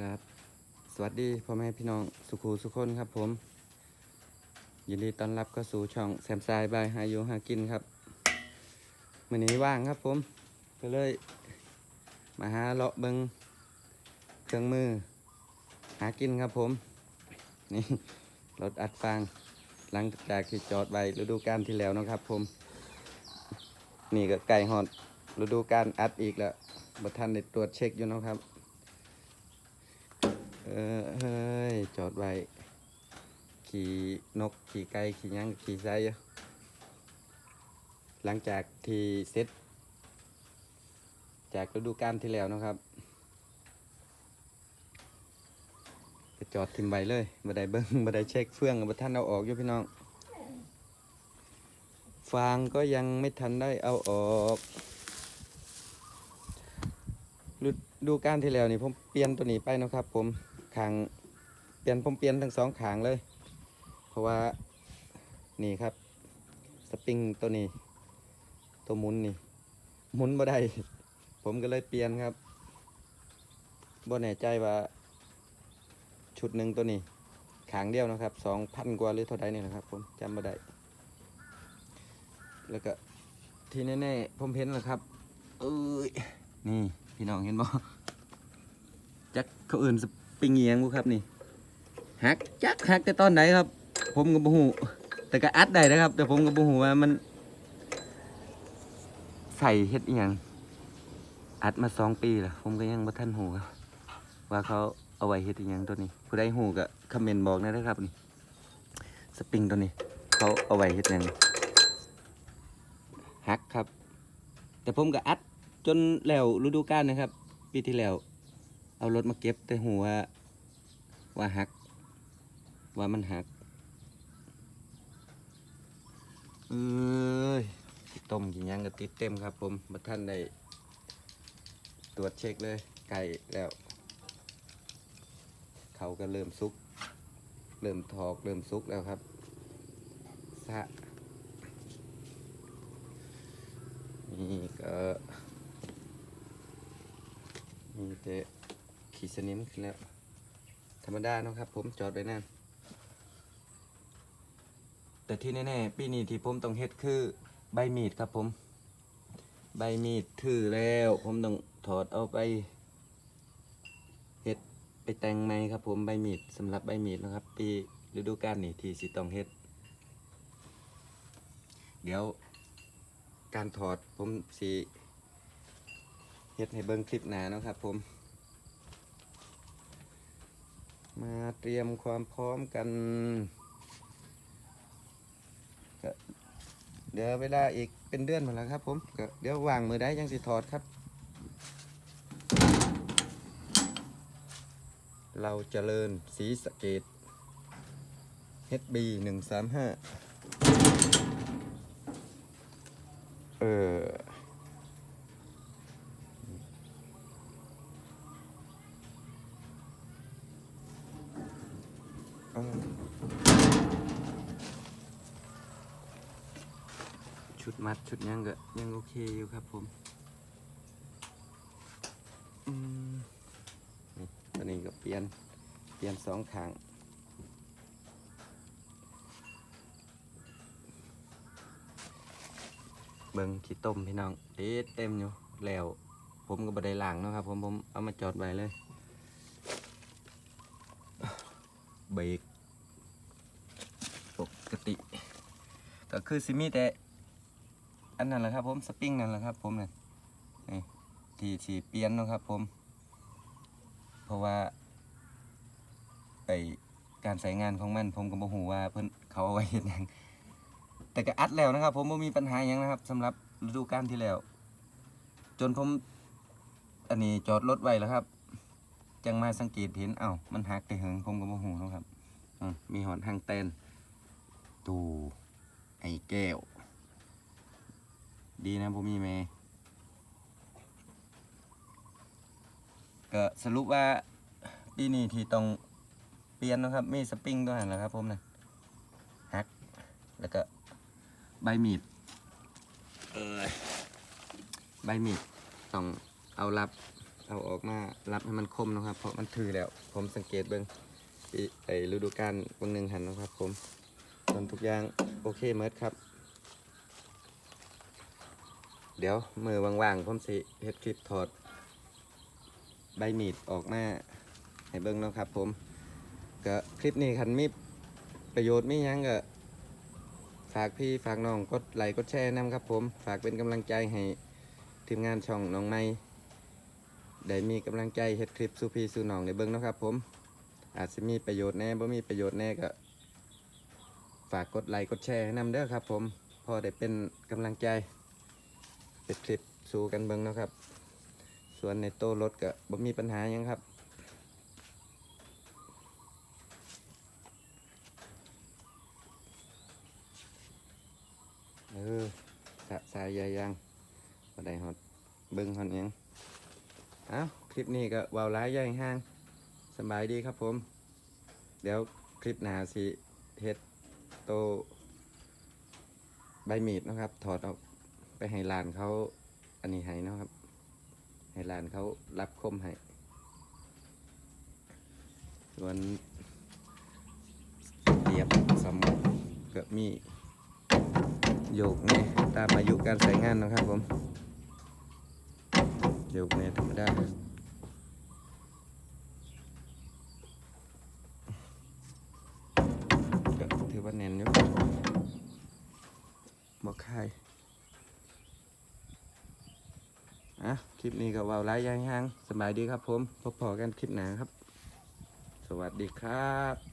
ครับ สวัสดีพ่อแม่พี่น้องสุขูสุขคนครับผม ยินดีต้อนรับเข้าสู่ช่องแซมซายบายหายู่หากินครับมื่อนี้ว่างครับผม ก็เลยมาหาเลาะเบิงเครื่องมือ หากินครับผม นี่รถอัดฟาง หลังจากที่จอดไว้ฤดูกาลที่แล้วนะครับผม นี่ก็ไก่หอดฤดูกาลอัดอีกแล้วบัทันได้ตรวจเช็คอยู่นะครับ เออเฮ้ย จอดไว้ ขี่นก ขี่ไก่ ขี่ยังขี่ไซ่หลังจากที่เสร็จจากฤดูกาลที่แล้วนะครับก็จอดทิมไว้เลยบัไดเบิ้งบัไดเช็คเฟื่องบัท่านเอาออกอยู่พี่น้อง ฟางก็ยังไม่ทันได้เอาออกฤดูกาลที่แล้วนี่ผมเปลี่ยนตัวนี้ไปนะครับผม ขางเปลี่ยนผมเปลี่ยนทั้งสองขางเลย เพราะว่านี่ครับ สปริงตัวนี้ ตัวหมุนนี่หมุนบ่ได้ ผมก็เลยเปลี่ยนครับบ่แน่ใจว่า ชุดหนึ่งตัวนี้ขางเดียวนะครับสองพันกว่าหรือเท่าใดนี่นะครับ ผมจำบ่ได้แล้วก็ที่แน่ๆผมเห็นแล้วครับ เอ้ยนี่ พี่น้องเห็นบ่จักเขาอื่นส ปิงเงียงบุครับนี่หักจักหักแต่ตอนไหนครับ ผมก็บ่ฮู้แต่ก็อัดได้นะครับ แต่ผมก็บ่ฮู้ว่ามัน ใส่เฮ็ดอีหยังอัดมาสองปีแล้วผมก็ยังบ่ทันฮู้ครับ ว่าเขาเอาไว้เฮ็ดอีหยังตัวนี้ ผู้ใดฮู้ก็คอมเมนต์บอกหนะนะครับนี่สปริงตัวนี้ เขาเอาไว้เฮ็ดหยังหักครับ แต่ผมก็อัดจนแล้วฤดูกาลนะครับ ปีที่แล้ว เอารถมาเก็บแต่หัวว่าหัก ว่ามันหัก เอ้ยต้มกินยังก็ติดเต็มครับผมบัท่านได้ตรวจเช็คเลย ไก่แล้ว เขาก็เริ่มสุก เริ่มถอกเริ่มสุกแล้วครับสะนี่ก็มีแต่ ขีดสนิมขึ้นแล้ว ธรรมดาเนาะครับ ผมจอดไว้นั่น แต่ที่แน่ๆปีนี้ที่ผมต้องเฮ็ดคือใบมีดครับผม ใบมีดถือแล้ว ผมต้องถอดเอาไปเฮ็ดไปแต่งใหม่ครับผมใบมีดสำหรับใบมีดนะครับ ปีฤดูกาลนี้ที่สิต้องเฮ็ด เดี๋ยวการถอดผมสีเฮ็ดให้เบิ่งคลิปหนาเนาะครับผม มาเตรียมความพร้อมกันกเดี๋ยวเวลาอีกเป็นเดือนหมดแล้วครับผมกเดี๋ยววางมือได้ยังสิถอดครับ เราเจริญสีสะเกต HB หนึ่งสามห้าเออ ชุดมัดชุดยังก็ยังโอเคอยู่ครับผมอืมนี่ตอนนี้ก็เปลี่ยนเปลี่ยนสองข้างเบิ่งขี้ต้มพี่น้องเอ๊ะเต็มอยู่แล้วผมก็บ่ได้ล้างเนาะครับผมผมเอามาจอดไว้เลยเบรกปกติ ก็คือซิมีแต่ อันนั้นแหละครับ ผมสปริงนั่นแหละครับ ผมเนี่ยนี่ที่ที่เปลี่ยนนะครับ ผม เพราะว่าไอการใช้งานของมัน ผมก็บ่ฮู้ว่าเพิ่นเขาเอาไว้เฮ็ดหยังแต่ก็อัดแล้วนะครับ ผมบ่มีปัญหาหยังนะครับสำหรับฤดูกาลที่แล้ว จนผม อันนี้จอดรถไว้แล้วครับ จังมาสังเกตเห็นเอ้ามันหักแต่เหิงผมก็บ่ฮู้นะครับมีหอนทางเต้นตูไอ้แก้ว ดีนะผมมีแม่ก็สรุปว่าปีนี้ที่ต้องเปลี่ยนนะครับ มีสปริงตัวหันแหละครับผมนะฮัก แล้วก็ใบมีดเออใบมีดต้องเอารับเอาออกมารับให้มันคมนะครับ เพราะมันถือแล้ว ผมสังเกตเบิ้งปีไอฤดูกาลบางหนึ่งหันนะครับ ผมส่วนทุกอย่างโอเคเมิดครับ เดี๋ยวมือว่างๆผมสิเฮ็ดคลิปถอดใบมีดออกมาให้เบิ้งเนาะครับ ผมก็คลิปนี้คันมีประโยชน์ไม่ยั้งก็ฝากพี่ฝากน้องกดไลค์กดแชร์นํครับ ผมฝากเป็นกำลังใจให้ทีมงานช่องน้องไม้ได้มีกำลังใจเฮ็ดคลิปสู่พี่สู่น้องในเบิ้งเนาะครับ ผม อาจจะมีประโยชน์แน่บ่มีประโยชน์แน่ก็ ฝากกดไลค์กดแชร์ให้นำเด้อครับ ผมพอได้เป็นกำลังใจ เฮ็ดคลิปสู่กันเบิ้งนะครับ ส่วนในโต้รถก็บ่มีปัญหายังครับเออสะสายใหญ่ยังบ่ได้ฮอดเบิ่งฮอดยังเอ้าคลิปนี้ก็ว้าหลายใหญ่ห้างสบายดีครับผม เดี๋ยวคลิปหน้าสิเฮ็ดโตใบมีดนะครับ ถอดออก ไปให้ลานเขาอันนี้ให้นะครับ ให้ลานเขารับคมให้ ส่วนเตียบสมก็มีโยกเนี่ยตามอายุการใช้งานนะครับผมโยกเนี่ยธรรมดาก็ถือว่าแน่นอยู่บอกใคร อะคลิปนี้ก็ว่าไล่ย่างห่างสบายดีครับผมพบพอกันคลิปหนาครับ สวัสดีครับ